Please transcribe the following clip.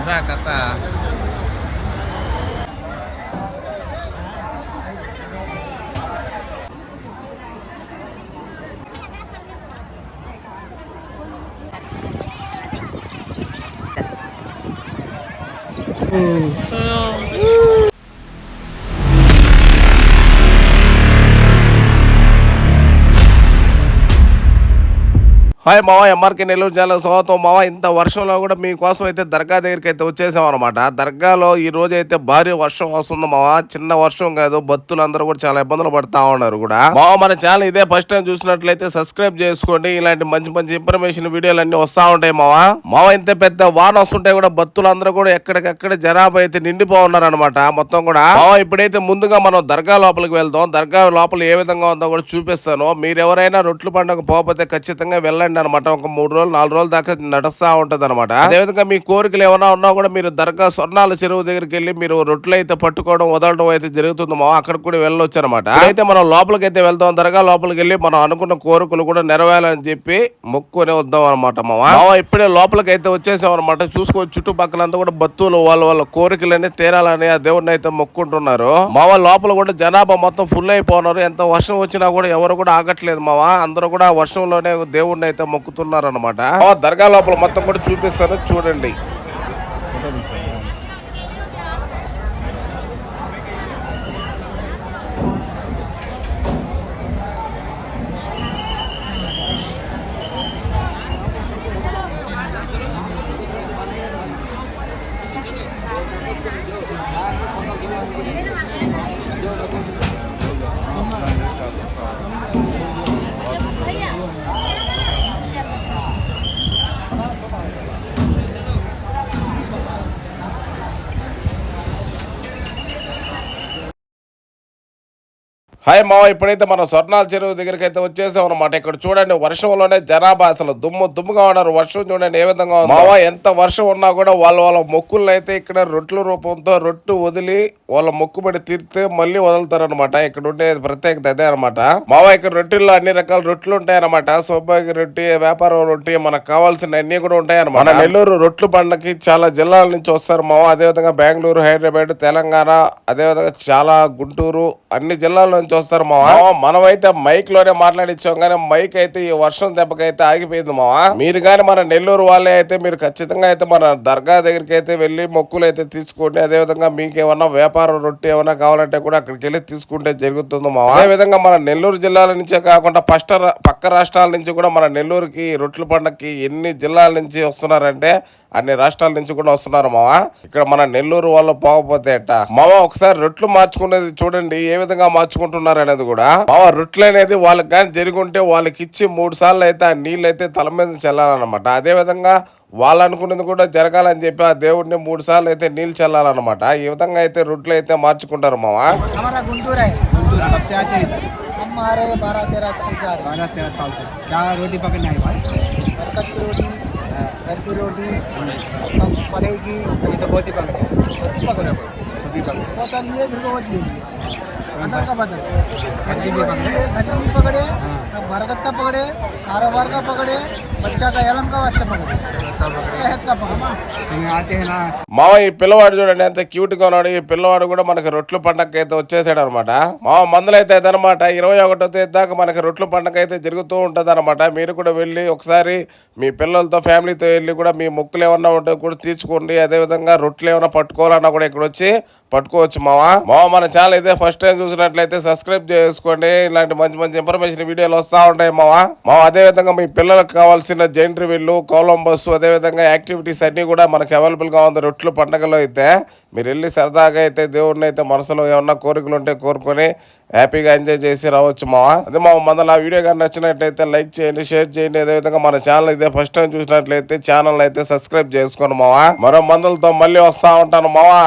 Murah kata, Hmm. Woo. Hi మావ MRK Nellore జిల్లా స్వాగతం మావ. ఇంత వర్షంలో కూడా మీకోసం అయితే దర్గా దగ్గరికి అయితే వచ్చేసాం అనమాట దర్గాలో ఈ రోజు అయితే భారీ వర్షం వస్తుంది మావ. చిన్న వర్షం కాదు భక్తులు అందరూ కూడా చాలా ఇబ్బందులు పడతా ఉన్నారు కూడా. మావ మన ఛానల్ ఇదే ఫస్ట్ టైం చూసినట్లయితే సబ్స్క్రైబ్ చేసుకోండి. ఇలాంటి మంచి మంచి ఇన్ఫర్మేషన్ వీడియోలు అన్ని వస్తా ఉంటాయి మావ. మావ ఇంత పెద్ద వాన వస్తుంటే కూడా భక్తులు అందరూ కూడా ఎక్కడికక్కడ జనాభా అయితే నిండిపో ఉన్నారనమాట మొత్తం కూడా. మావ ఇప్పుడైతే ముందుగా మనం దర్గా లోపలికి వెళ్దాం. దర్గా లోపల ఏ విధంగా ఉందో కూడా చూపిస్తాను. మీరు ఎవరైనా రొట్లు పండుగ పోకపోతే ఖచ్చితంగా వెళ్ళండి. అనమాట ఒక మూడు రోజులు నాలుగు రోజుల దాకా నడుస్తూ ఉంటుంది అనమాట అదేవిధంగా మీ కోరికలు ఏమైనా ఉన్నా కూడా మీరు దర్గా స్వర్ణాల చెరువు దగ్గరికి వెళ్ళి మీరు రొట్టెలు అయితే పట్టుకోవడం వదలడం అయితే జరుగుతుంది అక్కడ కూడా వెళ్ళొచ్చు అనమాట అయితే మనం లోపలికి అయితే వెళ్తాం దర్గా లోపలికి వెళ్ళి మనం అనుకున్న కోరికలు కూడా నెరవేరాలని చెప్పి మొక్కునే వద్దాం అనమాట మామ ఇప్పుడే లోపలికి అయితే వచ్చేసాం అనమాట చూసుకో చుట్టుపక్కలంతా కూడా భక్తులు వాళ్ళ వాళ్ళ కోరికలన్నీ తీరాలని ఆ దేవుడిని అయితే మొక్కుంటున్నారు. మావ లోపల కూడా జనాభా మొత్తం ఫుల్ అయిపోతున్నారు ఎంత వర్షం వచ్చినా కూడా ఎవరు కూడా ఆగట్లేదు మావా. అందరూ కూడా వర్షంలోనే దేవుడిని అయితే మొక్కుతున్నారు ఆ దర్గా లోపల మొత్తం కూడా చూపిస్తాను. చూడండి. హాయ్ మావ ఇప్పుడైతే మన స్వర్ణాల చెరువు దగ్గరికి అయితే వచ్చేసాం అనమాట ఇక్కడ చూడండి వర్షంలోనే జనాభా అసలు దుమ్ము దుమ్ముగా ఉన్నారు. వర్షం చూడండి ఏ విధంగా ఉంది. మావ ఎంత వర్షం ఉన్నా కూడా వాళ్ళ వాళ్ళ మొక్కులను అయితే ఇక్కడ రొట్టెల రూపంతో రొట్టు వదిలి వాళ్ళ మొక్కుబడి తీర్తే మళ్ళీ వదులుతారు అనమాట ఇక్కడ ఉండే ప్రత్యేకత అదే అనమాట మావ ఇక్కడ రొట్టెల్లో అన్ని రకాల రొట్టెలు ఉంటాయి అనమాట సౌభాగ్య రొట్టి వ్యాపారం రొట్టి మనకు కావాల్సిన అన్ని కూడా ఉంటాయి అనమాట మన నెల్లూరు రొట్లు పండకి చాలా జిల్లాల నుంచి వస్తారు మావ. అదేవిధంగా బెంగళూరు హైదరాబాద్ తెలంగాణ అదేవిధంగా చాలా గుంటూరు అన్ని జిల్లాల నుంచి వస్తారు మావ? మనమైతే మైక్లోనే మాట్లాడిచ్చాం కానీ మైక్ అయితే ఈ వర్షం దెబ్బకైతే ఆగిపోయింది మావ. మీరు కానీ మన నెల్లూరు వాళ్ళే అయితే మీరు ఖచ్చితంగా అయితే మన దర్గా దగ్గరికి అయితే వెళ్ళి మొక్కులు అయితే తీసుకోండి. అదేవిధంగా మీకు ఏమన్నా వ్యాపారం రొట్టె ఏమన్నా కావాలంటే కూడా అక్కడికి వెళ్ళి తీసుకుంటే జరుగుతుంది మావ. అదే విధంగా మన నెల్లూరు జిల్లాల నుంచే కాకుండా ఫస్ట్ పక్క రాష్ట్రాల నుంచి కూడా మన నెల్లూరుకి రొట్టెల పండగకి ఎన్ని జిల్లాల నుంచి వస్తున్నారంటే అన్ని రాష్ట్రాల నుంచి కూడా వస్తున్నారు మావా ఇక్కడ మన నెల్లూరు వాళ్ళు పోకపోతే ఎట్ట మావ ఒకసారి రొట్లు మార్చుకునేది చూడండి ఏ విధంగా మార్చుకుంటున్నారు అనేది కూడా మావ రొట్లు అనేది వాళ్ళకి కానీ జరిగి ఉంటే వాళ్ళకి ఇచ్చి మూడు సార్లు అయితే ఆ నీళ్ళు అయితే తల మీద చల్లాలన్నమాట అదే విధంగా వాళ్ళు అనుకున్నది కూడా జరగాలని చెప్పి ఆ దేవుడిని మూడు సార్లు అయితే నీళ్ళు చల్లాలన్నమాట ఈ విధంగా అయితే రొట్లు అయితే మార్చుకుంటారు మావా हमारा गुंटूर है कब से आते हैं हम आ रहे बारह तेरह साल से आ रहे बारह तेरह साल से क्या रोटी पकड़ने आए भाई हैं बरकत की रोटी घर की रोटी पनीर पड़ेगी अभी तो बहुत ही पकड़े सब्ज़ी पकड़े सभी पकड़े बहुत सारी है फिर बहुत लिए अंदर का बदल। खरीदी भी पकड़े घर की भी पकड़े अब बरकत का पकड़े कारोबार का पकड़े बच्चा का एलम का वास्ते पकड़े। మావ ఈ పిల్లవాడు చూడండి ఎంత క్యూట్గా ఉన్నాడు. ఈ పిల్లవాడు కూడా మనకి రొట్లు పండగ అయితే వచ్చేసాడు అనమాట మావ మందులు అయితే అనమాట ఇరవై ఒకటో తేదీ దాకా మనకి రొట్లు పండగ అయితే జరుగుతూ ఉంటుంది అనమాట మీరు కూడా వెళ్ళి ఒకసారి మీ పిల్లలతో ఫ్యామిలీతో వెళ్ళి కూడా మీ ముక్కులు ఏమన్నా ఉంటే కూడా తీర్చుకోండి. అదేవిధంగా రొట్లు ఏమన్నా పట్టుకోవాలన్నా కూడా ఇక్కడ వచ్చి పట్టుకోవచ్చు మావా. మావ మన ఛానల్ అయితే ఫస్ట్ టైం చూసినట్లయితే సబ్స్క్రైబ్ చేసుకోండి. ఇలాంటి మంచి మంచి ఇన్ఫర్మేషన్ వీడియోలు వస్తూ ఉంటాయి మావ. మావ అదేవిధంగా మీ పిల్లలకు కావాల్సిన జైంట్రీ వీళ్ళు కొలంబస్ అదే విధంగా యాక్టివిటీస్ అన్ని కూడా మనకి అవైలబుల్గా ఉంది. రొట్లు పండగలో అయితే మీరు వెళ్ళి సరదాగా అయితే దేవుడిని అయితే మనసులో ఏమన్నా కోరికలు ఉంటే కోరుకొని హ్యాపీగా ఎంజాయ్ చేసి రావచ్చు మావా. అదే మా ఆ వీడియో కానీ నచ్చినట్లయితే లైక్ చేయండి షేర్ చేయండి. అదేవిధంగా మన ఛానల్ ఇదే ఫస్ట్ టైం చూసినట్లయితే ఛానల్ అయితే సబ్స్క్రైబ్ చేసుకోండి మావా. మరో మందులతో మళ్ళీ వస్తా ఉంటాను మావా.